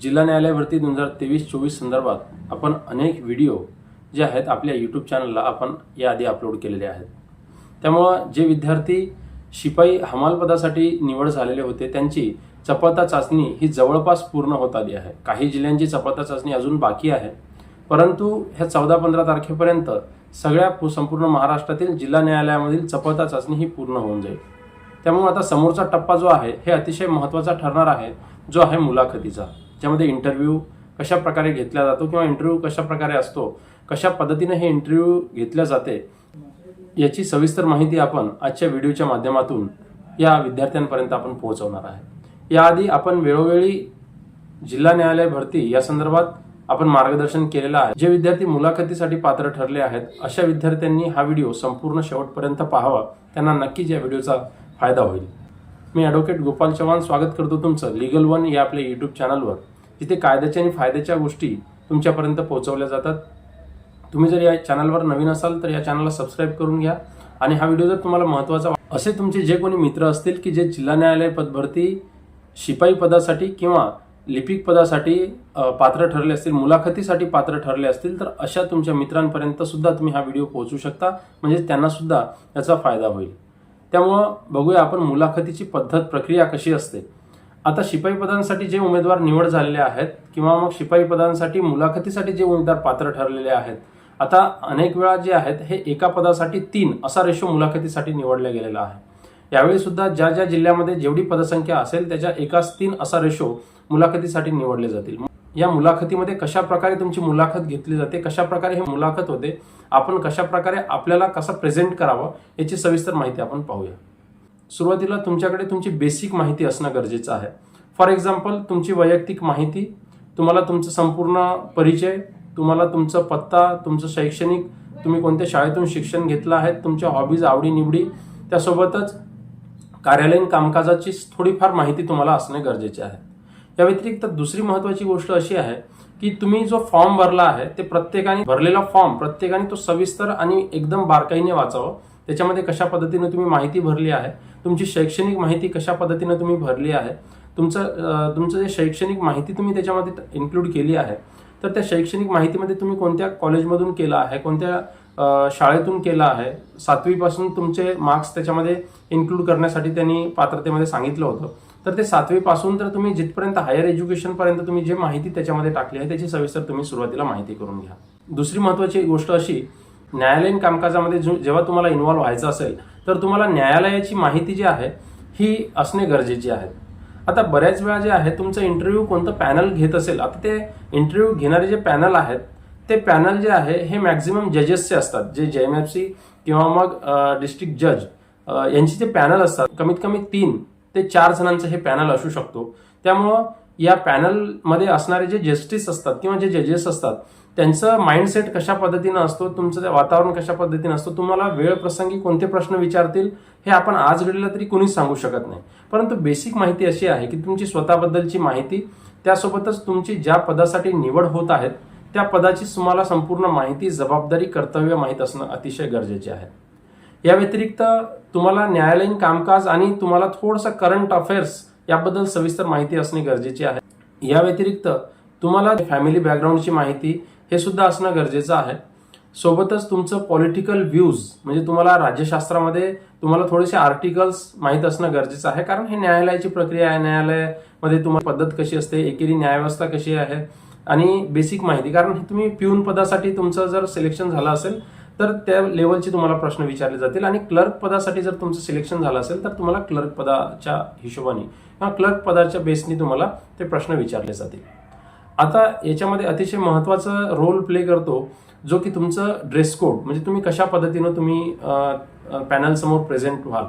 जिल्हा न्यायालयावरती दोन हजार तेवीस चोवीस संदर्भात आपण अनेक व्हिडिओ जे आहेत आपल्या यूट्यूब चॅनलला आपण याआधी अपलोड केलेले आहेत. त्यामुळं जे विद्यार्थी शिपाई हमालपदासाठी निवड झालेले होते त्यांची चपळता चाचणी ही जवळपास पूर्ण होत आली आहे. काही जिल्ह्यांची चपळता चाचणी अजून बाकी आहे. परंतु ह्या चौदा पंधरा तारखेपर्यंत सगळ्या संपूर्ण महाराष्ट्रातील जिल्हा न्यायालयामधील चपळता चाचणी ही पूर्ण होऊन जाईल. त्यामुळे आता समोरचा टप्पा जो आहे हे अतिशय महत्त्वाचा ठरणार आहे जो आहे मुलाखतीचा. ज्यामध्ये इंटरव्ह्यू कशा प्रकारे घेतला जातो किंवा इंटरव्ह्यू कशा प्रकारे असतो कशा पद्धतीने हे इंटरव्ह्यू घेतल्या जाते याची सविस्तर माहिती आपण आजच्या व्हिडिओच्या माध्यमातून या विद्यार्थ्यांपर्यंत आपण पोहोचवणार आहे. याआधी आपण वेळोवेळी जिल्हा न्यायालय भरती या संदर्भात आपण मार्गदर्शन केलेलं आहे. जे विद्यार्थी मुलाखतीसाठी पात्र ठरले आहेत अशा विद्यार्थ्यांनी हा व्हिडिओ संपूर्ण शेवटपर्यंत पाहावा. त्यांना नक्कीच या व्हिडिओचा फायदा होईल. मी ॲडव्होकेट गोपाल चव्हाण स्वागत करतो तुमचं लिगल वन या आपल्या यूट्यूब चॅनलवर जिथे कायद्याच्या आणि फायद्याच्या गोष्टी तुमच्यापर्यंत पोहोचवल्या जातात. तुम्ही जर या चॅनलवर नवीन असाल तर या चॅनलला सबस्क्राईब करून घ्या आणि हा व्हिडिओ जर तुम्हाला महत्त्वाचा असे तुमचे जे कोणी मित्र असतील की जे जिल्हा न्यायालय पदभरती शिपाई पदासाठी किंवा लिपिक पदासाठी पात्र ठरले असतील मुलाखतीसाठी पात्र ठरले असतील तर अशा तुमच्या मित्रांपर्यंत सुद्धा तुम्ही हा व्हिडिओ पोहोचू शकता. म्हणजे त्यांना सुद्धा याचा फायदा होईल. त्यामुळं बघूया आपण मुलाखतीची पद्धत प्रक्रिया कशी असते. आता शिपाई पदांसाठी जे उमेदवार निवड झालेले आहेत किंवा मग शिपाई पदांसाठी मुलाखतीसाठी जे उमेदवार पात्र ठरलेले आहेत आता अनेक वेळा जे आहेत हे एका पदासाठी तीन असा रेशो मुलाखतीसाठी निवडला गेलेला आहे. यावेळी सुद्धा ज्या ज्या जिल्ह्यामध्ये जेवढी पदसंख्या असेल त्याच्या एकाच तीन असा रेशो मुलाखतीसाठी निवडले जातील. या मुलाखतीमध्ये कशा प्रकारे तुमची मुलाखत घेतली जाते कशा प्रकारे ही मुलाखत होते आपण कशा प्रकारे आपल्याला कसं प्रेझेंट करावं याची सविस्तर माहिती आपण पाहूया. सुरुवातीला तुमच्याकडे तुमची बेसिक माहिती असणं गरजेचं आहे. फॉर एक्झाम्पल तुमची वैयक्तिक माहिती तुम्हाला तुमचं संपूर्ण परिचय तुम्हाला तुमचा पत्ता तुमचं शैक्षणिक तुम्ही कोणत्या शाळेतून शिक्षण घेतलं आहे तुमच्या हॉबीज आवडीनिवडी त्यासोबतच कार्यालयीन कामकाजाची थोडीफार माहिती तुम्हाला असणे गरजेचे आहे. या व्यतिरिक्त दुसरी महत्वाची गोष्ट अशी आहे की तुम्ही जो फॉर्म भरला आहे ते प्रत्येकाने भरलेला फॉर्म प्रत्येकाने तो सविस्तर आणि एकदम बारकाईने वाचावं. त्याच्यामध्ये कशा पद्धतीने तुम्ही माहिती भरली आहे तुमची शैक्षणिक माहिती कशा पद्धतीने तुम्ही भरली आहे तुमचं तुमचं जे शैक्षणिक माहिती तुम्ही त्याच्यामध्ये इन्क्लूड केली आहे तर त्या शैक्षणिक माहितीमध्ये तुम्ही कोणत्या कॉलेजमधून केलं आहे कोणत्या शाळेतून केलं आहे सातवीपासून तुमचे मार्क्स त्याच्यामध्ये इन्क्लूड करण्यासाठी त्यांनी पात्रतेमध्ये सांगितलं होतं. तर ते सातवीपासून तर तुम्ही जिथपर्यंत हायर एज्युकेशनपर्यंत तुम्ही जे माहिती त्याच्यामध्ये टाकली आहे त्याची सविस्तर तुम्ही सुरुवातीला माहिती करून घ्या. दुसरी महत्त्वाची गोष्ट अशी न्यायालयीन कामकाजामध्ये जो- जेव्हा तुम्हाला इन्व्हॉल्व्ह व्हायचं असेल तर तुम्हाला न्यायालयाची माहिती जी आहे ही असणे गरजेची आहे. आता बऱ्याच वेळा जे आहे तुमचं इंटरव्ह्यू कोणतं पॅनल घेत असेल आता ते इंटरव्ह्यू घेणारे जे पॅनल आहेत ते पॅनल जे आहे हे मॅक्झिमम जजेसचे असतात. जे जे एम एफ सी किंवा मग डिस्ट्रिक्ट जज यांची जे पॅनल असतात कमीत कमी तीन ते चार जणांचं हे पॅनल असू शकतो. त्यामुळं या पॅनलमध्ये असणारे जे जस्टिस असतात किंवा जे जजेस असतात त्यांचं माइंडसेट कशा पद्धतीनं असतो तुमचं वातावरण कशा पद्धतीनं असतं तुम्हाला वेळ प्रसंगी कोणते प्रश्न विचारतील हे आपण आज घडलं तरी कोणीच सांगू शकत नाही. परंतु बेसिक माहिती अशी आहे की तुमची स्वतःबद्दलची माहिती त्यासोबतच तुमची ज्या पदासाठी निवड होत आहेत त्या पदाची तुम्हाला संपूर्ण माहिती जबाबदारी कर्तव्य माहीत असणं अतिशय गरजेचे आहे. या व्यतिरिक्त तुम्हाला न्यायालयीन कामकाज आणि तुम्हाला थोडंसं करंट अफेअर्स याबद्दल सविस्तर माहिती असणे गरजेचे आहे. या व्यतिरिक्त तुम्हाला फॅमिली बॅकग्राऊंडची माहिती हे सुद्धा असणं गरजेचं आहे. सोबतच तुमचं पॉलिटिकल व्ह्यूज म्हणजे तुम्हाला राज्यशास्त्रामध्ये तुम्हाला थोडेसे आर्टिकल्स माहीत असणं गरजेचं आहे. कारण हे न्यायालयाची प्रक्रिया आहे. न्यायालयामध्ये तुम्हाला पद्धत कशी असते एकेरी न्यायव्यवस्था कशी आहे आणि बेसिक माहिती. कारण तुम्ही पिऊन पदासाठी तुमचं जर सिलेक्शन झालं असेल तर त्या लेवलचे तुम्हाला प्रश्न विचारले जातील. आणि क्लर्क पदासाठी जर तुमचं सिलेक्शन झालं असेल तर तुम्हाला क्लर्क पदाच्या हिशोबाने किंवा क्लर्क पदाच्या बेसने तुम्हाला ते प्रश्न विचारले जातील. आता याच्यामध्ये अतिशय महत्त्वाचा रोल प्ले करतो जो की तुमचं ड्रेस कोड म्हणजे तुम्ही कशा पद्धतीनं तुम्ही पॅनलसमोर प्रेझेंट व्हाल.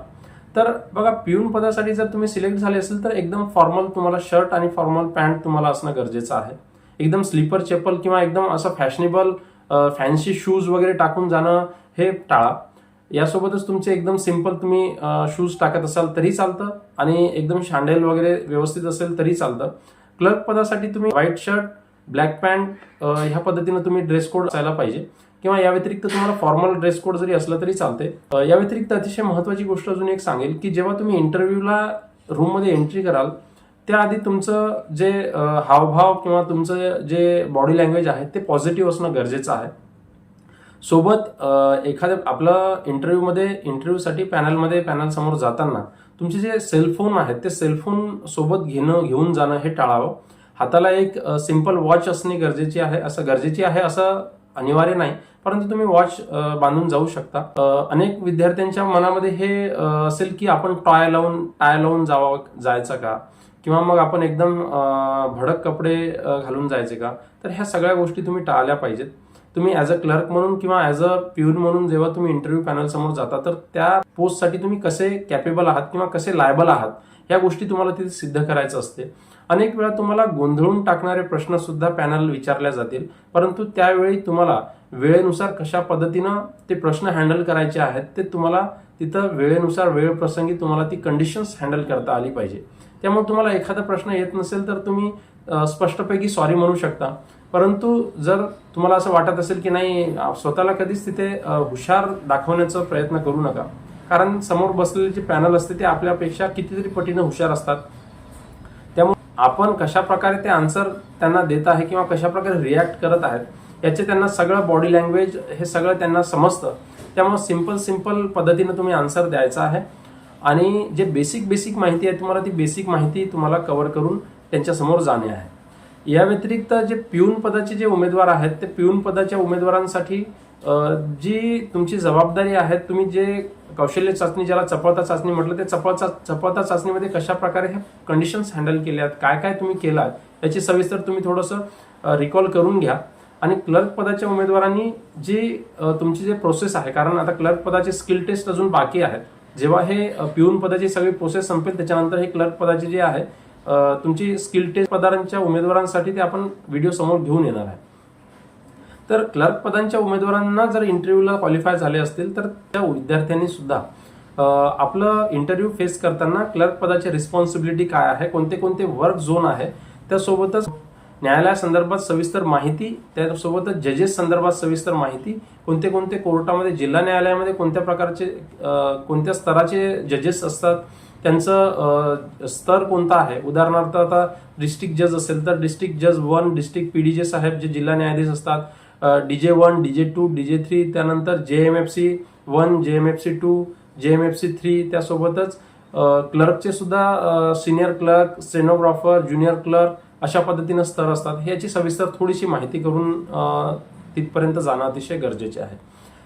तर बघा पिऊन पदासाठी जर तुम्ही सिलेक्ट झाले असेल तर एकदम फॉर्मल तुम्हाला शर्ट आणि फॉर्मल पॅन्ट तुम्हाला असणं गरजेचं आहे. एकदम स्लीपर चप्पल किंवा एकदम असं फॅशनेबल फॅन्सी शूज वगैरे टाकून जाणं हे टाळा. यासोबतच तुमचे एकदम सिंपल तुम्ही शूज टाकत असाल तरी चालतं आणि एकदम शांडेल वगैरे व्यवस्थित असेल तरी चालतं. क्लर्क पदासाठी तुम्ही व्हाईट शर्ट ब्लॅक पॅन्ट ह्या पद्धतीनं तुम्ही ड्रेस कोड असायला पाहिजे. किंवा या व्यतिरिक्त तुम्हाला फॉर्मल ड्रेस कोड जरी असलं तरी चालते या व्यतिरिक्त अतिशय महत्त्वाची गोष्ट अजून एक सांगेल की जेव्हा तुम्ही इंटरव्ह्यूला रूममध्ये एंट्री कराल त्याआधी तुमचं जे हावभाव किंवा तुमचं जे बॉडी लँग्वेज आहे ते पॉझिटिव्ह असणं गरजेचं आहे. सोबत एखाद्या आपलं इंटरव्ह्यूमध्ये इंटरव्ह्यूसाठी पॅनलमध्ये पॅनल समोर जाताना तुमचे जे सेलफोन आहेत ते सेलफोन सोबत घेणं घेऊन जाणं हे टाळावं. हाताला एक सिंपल वॉच असणे गरजेची आहे असं गरजेची आहे असं अनिवार्य नाही परंतु तुम्ही वॉच बांधून जाऊ शकता. अनेक विद्यार्थ्यांच्या मनामध्ये हे असेल की आपण टॉय लावून टाय लावून जावं जायचं का? किंवा मग आपण एकदम भडक कपडे घालून जायचे का? तर ह्या सगळ्या गोष्टी तुम्ही टाळल्या पाहिजेत. तुम्ही ॲज अ क्लर्क म्हणून किंवा ॲज अ प्युन म्हणून जेव्हा तुम्ही इंटरव्ह्यू पॅनल समोर जाता तर त्या पोस्टसाठी तुम्ही कसे कॅपेबल आहात किंवा कसे लायबल आहात या गोष्टी तुम्हाला तिथे सिद्ध करायचं असते. अनेक वेळा तुम्हाला गोंधळून टाकणारे प्रश्न सुद्धा पॅनल विचारल्या जातील परंतु त्यावेळी तुम्हाला वेळेनुसार कशा पद्धतीनं ते प्रश्न हँडल करायचे आहेत ते तुम्हाला तिथं वेळेनुसार वेळ प्रसंगी तुम्हाला ती कंडिशन्स हँडल करता आली पाहिजे. त्यामुळे तुम्हाला एखादा प्रश्न येत नसेल तर तुम्ही स्पष्टपैकी सॉरी म्हणू शकता. परंतु जर तुम्हाला असं वाटत असेल की नाही स्वतःला कधीच तिथे हुशार दाखवण्याचा प्रयत्न करू नका. कारण समोर बसलेले जे पॅनल असते ते आपल्यापेक्षा कितीतरी पटीनं हुशार असतात. त्यामुळे आपण कशा प्रकारे ते आन्सर त्यांना देत आहे किंवा कशा प्रकारे रिॲक्ट करत आहेत याचे त्यांना सगळं बॉडी लँग्वेज हे सगळं त्यांना समजतं. त्यामुळे सिंपल सिंपल पद्धतीनं तुम्ही आन्सर द्यायचा आहे. आणि जे बेसिक बेसिक माहिती आहे तुम्हाला ती बेसिक माहिती तुम्हाला कव्हर करून त्यांच्यासमोर जाणे आहे. या व्यतिरिक्त जे पिऊन पदाचे जे उमेदवार आहेत ते पिऊन पदाच्या उमेदवारांसाठी जी तुमची जबाबदारी आहे तुम्ही जे कौशल्य चाचणी ज्याला चपळता चाचणी म्हटलं ते चपळता चपळता चाचणीमध्ये कशा प्रकारे हे कंडिशन्स हँडल केल्यात काय काय तुम्ही केलात याची सविस्तर तुम्ही थोडंसं रिकॉल करून घ्या. आणि क्लर्क पदाच्या उमेदवारांनी जी तुमची जे प्रोसेस आहे कारण आता क्लर्क पदाचे स्किल टेस्ट अजून बाकी आहेत जेव्हा हे पिऊन पदाची सगळी प्रोसेस संपेल त्याच्यानंतर हे क्लर्क पदाची जे आहे तुमची स्किल टेस्ट पदांच्या उमेदवारांसाठी ते आपण व्हिडिओ समोर घेऊन येणार आहे. तर क्लर्क पदांच्या उमेदवारांना जर इंटरव्ह्यूला क्वालिफाय झाले असतील तर त्या विद्यार्थ्यांनी सुद्धा आपलं इंटरव्ह्यू फेस करताना क्लर्क पदाची रिस्पॉन्सिबिलिटी काय आहे कोणते कोणते वर्क झोन आहे त्यासोबतच न्यायालयासंदर्भात सविस्तर माहिती त्यासोबतच जजेस संदर्भात सविस्तर माहिती कोणते कोणते कोर्टामध्ये जिल्हा न्यायालयामध्ये कोणत्या प्रकारचे कोणत्या स्तराचे जजेस असतात त्यांचं स्तर कोणता आहे? उदाहरणार्थ आता डिस्ट्रिक्ट जज असेल तर डिस्ट्रिक्ट जज one district P D J साहेब जे जिल्हा न्यायाधीश असतात D J one D J two D J three त्यानंतर J M F C one J M F C two J M F C three त्यासोबतच क्लर्कचे सुद्धा senior clerk stenographer junior clerk अशा पद्धतीनं स्तर असतात. ह्याची सविस्तर थोडीशी माहिती करून तिथपर्यंत जाणं अतिशय गरजेचे आहे.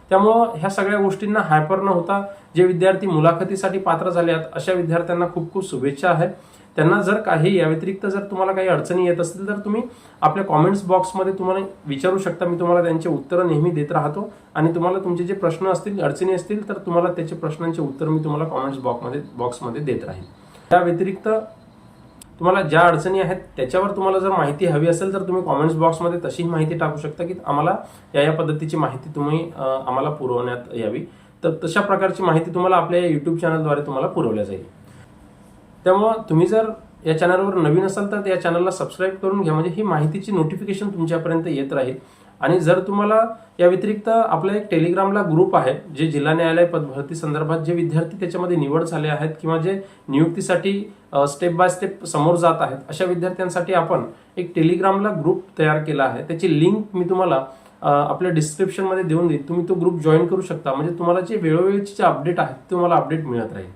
त्यामुळं ह्या सगळ्या गोष्टींना हायपर न होता जे विद्यार्थी मुलाखतीसाठी पात्र झाले आहेत अशा विद्यार्थ्यांना खूप खूप शुभेच्छा आहेत त्यांना जर काही या व्यतिरिक्त जर तुम्हाला काही अडचणी येत असतील तर तुम्ही आपल्या कॉमेंट्स बॉक्समध्ये तुम्हाला विचारू शकता. मी तुम्हाला त्यांचे उत्तरं नेहमी देत राहतो आणि तुम्हाला तुमचे जे प्रश्न असतील अडचणी असतील तर तुम्हाला त्याचे प्रश्नांचे उत्तर मी तुम्हाला कॉमेंट्स बॉक्समध्ये बॉक्समध्ये देत राहील त्या व्यतिरिक्त तुम्हाला ज्या अडचणी आहेत त्याच्यावर तुम्हाला जर माहिती हवी असेल तर तुम्ही कॉमेंट्स बॉक्समध्ये तशीही माहिती टाकू शकता की आम्हाला या या पद्धतीची माहिती तुम्ही आम्हाला पुरवण्यात यावी. तर तशा प्रकारची माहिती तुम्हाला आपल्या यूट्यूब चॅनलद्वारे तुम्हाला पुरवल्या जाईल. त्यामुळं तुम्ही जर या चॅनलवर नवीन असाल तर या चॅनलला सबस्क्राईब करून घ्या. म्हणजे ही माहितीची नोटिफिकेशन तुमच्यापर्यंत येत राहील. आणि जर तुम्हाला या व्यतिरिक्त आपला एक टेलिग्रामला ग्रुप आहे जे जिल्हा न्यायालय पदभरती संदर्भात जे विद्यार्थी त्याच्यामध्ये निवड झाले आहेत किंवा जे नियुक्तीसाठी स्टेप बाय स्टेप समोर जात आहेत अशा विद्यार्थ्यांसाठी आपण एक टेलिग्रामला ग्रुप तयार केला आहे. त्याची लिंक मी तुम्हाला आपल्या डिस्क्रिप्शनमध्ये देऊन देईल तुम्ही तो ग्रुप जॉईन करू शकता. म्हणजे तुम्हाला जे वेळोवेळीचे जे अपडेट आहेत ते तुम्हाला अपडेट मिळत राहील.